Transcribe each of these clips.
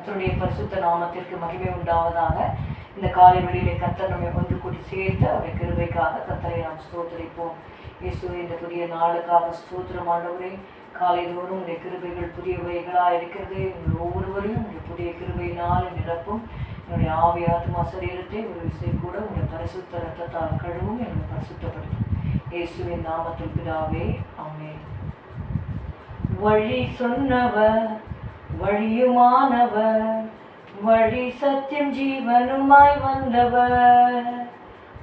கத்தருடைய பரிசுத்த நாமத்திற்கு மகிமை உண்டாவதாக. இந்த காலை வெளியிலே கத்தர் நம்மை ஒன்று கூட்டி சேர்த்து அவருடைய கிருபைக்காக கத்தரை நாம் ஸ்தோத்தரிப்போம். இயேசு இந்த புதிய நாளுக்காக ஸ்தோத்திரம் ஆண்டவரே. காலை தோறும் உடைய கிருபைகள் புதியவைகளாக இருக்கிறது. எங்கள் ஒவ்வொருவரையும் உடைய புதிய கிருபையினால் நிரப்பும். என்னுடைய ஆவி ஆத்மா சரீரத்தை ஒரு விசை கூட உடைய பரிசுத்த ரத்தத்தால் கழுவும். என்னை பரிசுத்தப்படுத்தும். இயேசுவின் நாமத்தில் பிதாவே ஆமென். வழி சொன்னவர் வழியுமானவர் வழி சத்தியம் ஜீவனுமாய் வந்தவர்.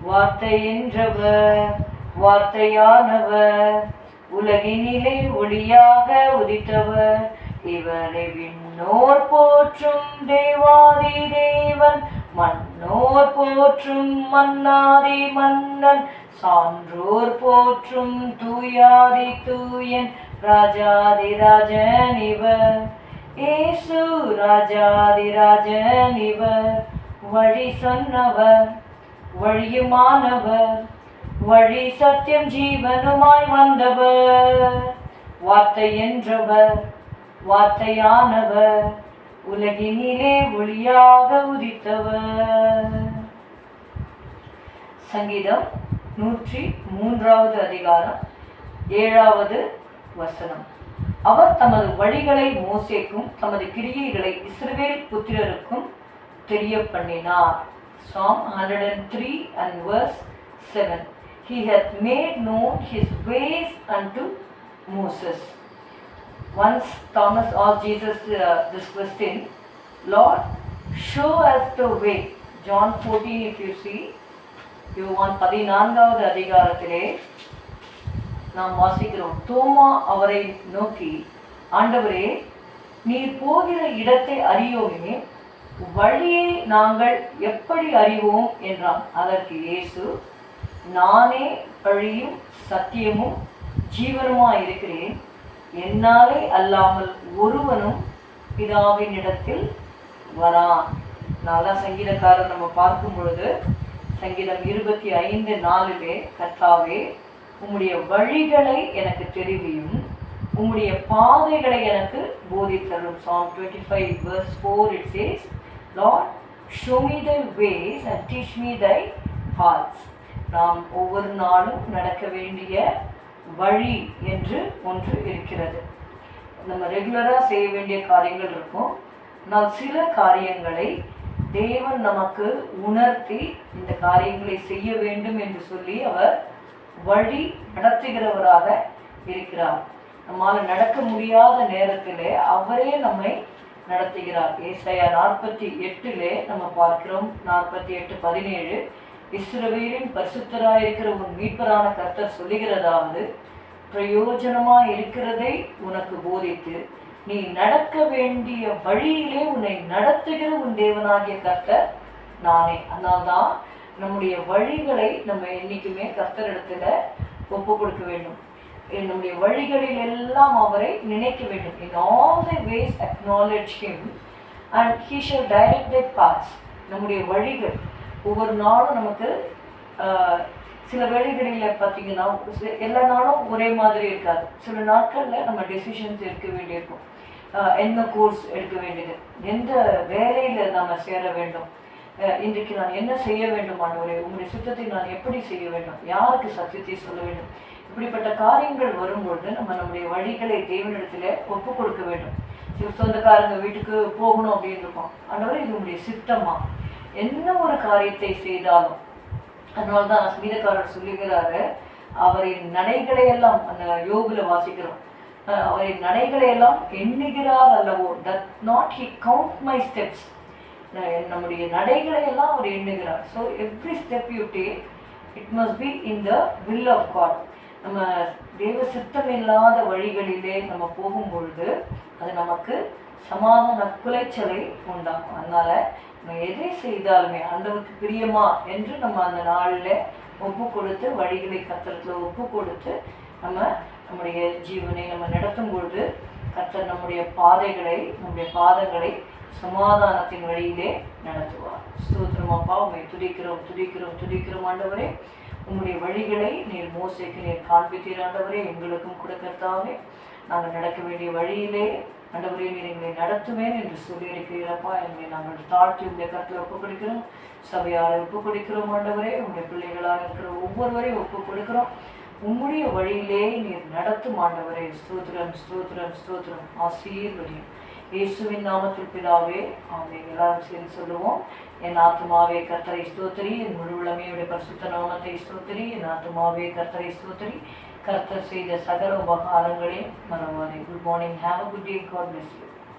வார்த்தை என்றவர் வார்த்தையானவர் உலகினிலே ஒளியாக உதித்தவர். இவரை விண்ணோர் போற்றும் தேவாதி தேவன் மன்னோர் போற்றும் மன்னாதி மன்னன். சான்றோர் போற்றும் தூயாதி தூயன் ராஜாதி ராஜன் இவர். ஏசு ராஜாதி ராஜன் இவர் வழி சொன்னவர் வழியுமானவர் வழி சத்தியம் ஜீவனுமாய் வந்தவர். வார்த்தை என்றவர் வார்த்தையானவர் உலகினிலே ஒளியாக உதித்தவர். சங்கீதம் நூற்றி மூன்றாவது அதிகாரம் ஏழாவது வசனம். அவர் தமது வழிகளை மோசேக்கும் தமது கிரியைகளை இஸ்ரவேல் புத்திரருக்கும் தெரிய பண்ணினார் psalm hundred and three and verse seven he had made known his ways and to Moses once Thomas or Jesus this question Lord show us the way John fourteen if you see you Yuan பதினான்காவது அதிகாரத்திலே நாம் வாசிக்கிறோம். தோமா அவரை நோக்கி ஆண்டவரே நீர் போகிற இடத்தை அறியோமே வழியை நாங்கள் எப்படி அறிவோம்? என்றான். அதற்கு இயேசு நானே வழியும் சத்தியமும் ஜீவனுமா இருக்கிறேன் என்னாலே அல்லாமல் ஒருவனும் பிதாவின் இடத்தில் வரான். நல்லா சங்கீதக்காரர் நம்ம பார்க்கும் பொழுது சங்கீதம் இருபத்தி ஐந்து நாலுலே கத்தாவே உம்முடைய வழிகளை எனக்கு தெரிவியும். உம்முடைய பாதைகளை எனக்கு போதித்தரும் psalm twenty five verse four it says Lord show me thy ways and teach me thy paths. நாம் ஒவ்வொரு நாளும் நடக்க வேண்டிய வழி என்று ஒன்று இருக்கிறது. நம்ம ரெகுலராக செய்ய வேண்டிய காரியங்கள் இருக்கும். நான் சில காரியங்களை தேவன் நமக்கு உணர்த்தி இந்த காரியங்களை செய்ய வேண்டும் என்று சொல்லி அவர் வழி நடத்துகிறவராக இருக்கிறார். நம்மால் நடக்க முடியாத நேரத்திலே அவரே நம்மை நடத்துகிறார். ஏசாயா நாற்பத்தி எட்டிலே நம்ம பார்க்கிறோம். நாற்பத்தி எட்டு பதினேழு. இஸ்ரவேலின் பரிசுத்தராயிருக்கிற உன் மீட்பரான கர்த்தர் சொல்லுகிறதாவது பிரயோஜனமா இருக்கிறதை உனக்கு போதித்து நீ நடக்க வேண்டிய வழியிலே உன்னை நடத்துகிற உன் தேவனாகிய கர்த்தர் நானே. அதனால்தான் நம்முடைய வழிகளை நம்ம என்றைக்குமே கர்த்தரிடத்துல ஒப்பு கொடுக்க வேண்டும். நம்முடைய வழிகளில் எல்லாம் அவரை நினைக்க வேண்டும். In all the ways acknowledge him and he shall direct their paths. நம்முடைய வழிகள் ஒவ்வொரு நாளும் நமக்கு சில வேலைகளில் பார்த்தீங்கன்னா எல்லா நாளும் ஒரே மாதிரி இருக்காது. சில நாட்களில் நம்ம டெசிஷன்ஸ் எடுக்க வேண்டியிருக்கும். என்ன கோர்ஸ் எடுக்க வேண்டியது? எந்த வேலையில் நம்ம சேர வேண்டும்? இன்றைக்கு நான் என்ன செய்ய வேண்டும் ஆண்டவரே? உங்களுடைய சுத்தத்தை நான் எப்படி செய்ய வேண்டும்? யாருக்கு சத்தியத்தை சொல்ல வேண்டும்? இப்படிப்பட்ட காரியங்கள் வரும்பொழுது நம்ம நம்முடைய வழிகளை தேவனிடத்தில் ஒப்பு கொடுக்க வேண்டும். சில சொந்தக்காரங்க வீட்டுக்கு போகணும் அப்படின்னு இருக்கோம். ஆண்டவரே இது உங்களுடைய சித்தமா? என்ன ஒரு காரியத்தை செய்தாலும். அதனால தான் சங்கீதக்காரர் சொல்லுகிறாரு அவரின் நடைகளை எல்லாம் அந்த யோகில் வாசிக்கிறோம். அவரின் நடைகளை எல்லாம் எண்ணுகிறார் அல்லவோ? Doth not he count my steps நம்முடைய நடைகளை எல்லாம் அவர் எண்ணுகிறார். So every step you take it must be in the will of God நம்ம தேவ சித்தம் இல்லாத வழிகளிலே நம்ம போகும் பொழுது அது நமக்கு சமாதான குலைச்சலை உண்டாகும் அதனால நம்ம எதை செய்தாலுமே அந்தவுக்கு பிரியமா என்று நம்ம அந்த நாளில் ஒப்பு கொடுத்து வழிகளை கத்துறதுல ஒப்பு கொடுத்து நம்ம நம்முடைய ஜீவனை நம்ம நடத்தும் பொழுது கர்த்தர் நம்முடைய பாதைகளை நம்முடைய பாதங்களை சமாதானத்தின் வழியிலே நடத்துவார். ஸ்தோத்திரம் அப்பா உண்மை துடிக்கிறோம் துடிக்கிறோம் துடிக்கிறோம் ஆண்டவரே. உங்களுடைய வழிகளை நீர் மோசைக்கு நீர் காண்பித்தீர் ஆண்டவரே. எங்களுக்கும் கூட கர்த்தாவே. நாங்கள் நடக்க வேண்டிய வழியிலே ஆண்டவரே நீர் எங்களை நடத்துவேன் என்று சொல்லியிருக்கிறீரப்பா எங்களை நாங்கள் தாழ்த்தி உங்களுடைய கருத்தில் ஒப்புக் கொடுக்கிறோம் சபையாரை ஒப்புக் கொடுக்கிறோம் ஆண்டவரே. உங்களுடைய பிள்ளைகளாக இருக்கிற ஒவ்வொருவரையும் ஒப்புக் கொடுக்கிறோம் உம்முடைய வழியிலே நீர் நடத்தும் ஆண்டவரே. ஸ்தோத்திரம் ஸ்தோத்திரம் ஸ்தோத்திரம். ஆசீர்வதியும். இயேசுவின் நாமத்தில் பிதாவே அவங்க எல்லாரும் சேர்ந்து சொல்லுவோம். என் ஆத்மாவே கர்த்தரை ஸ்தோத்திரி. என் முழு உளமையுடைய பரிசுத்த நாமத்தை ஸ்தோத்திரி. என் ஆத்மாவே கர்த்தரை ஸ்தோத்திரி. கர்த்தர் செய்த சகல உபகாரங்களே மறவாதே. Good morning have a good day God bless you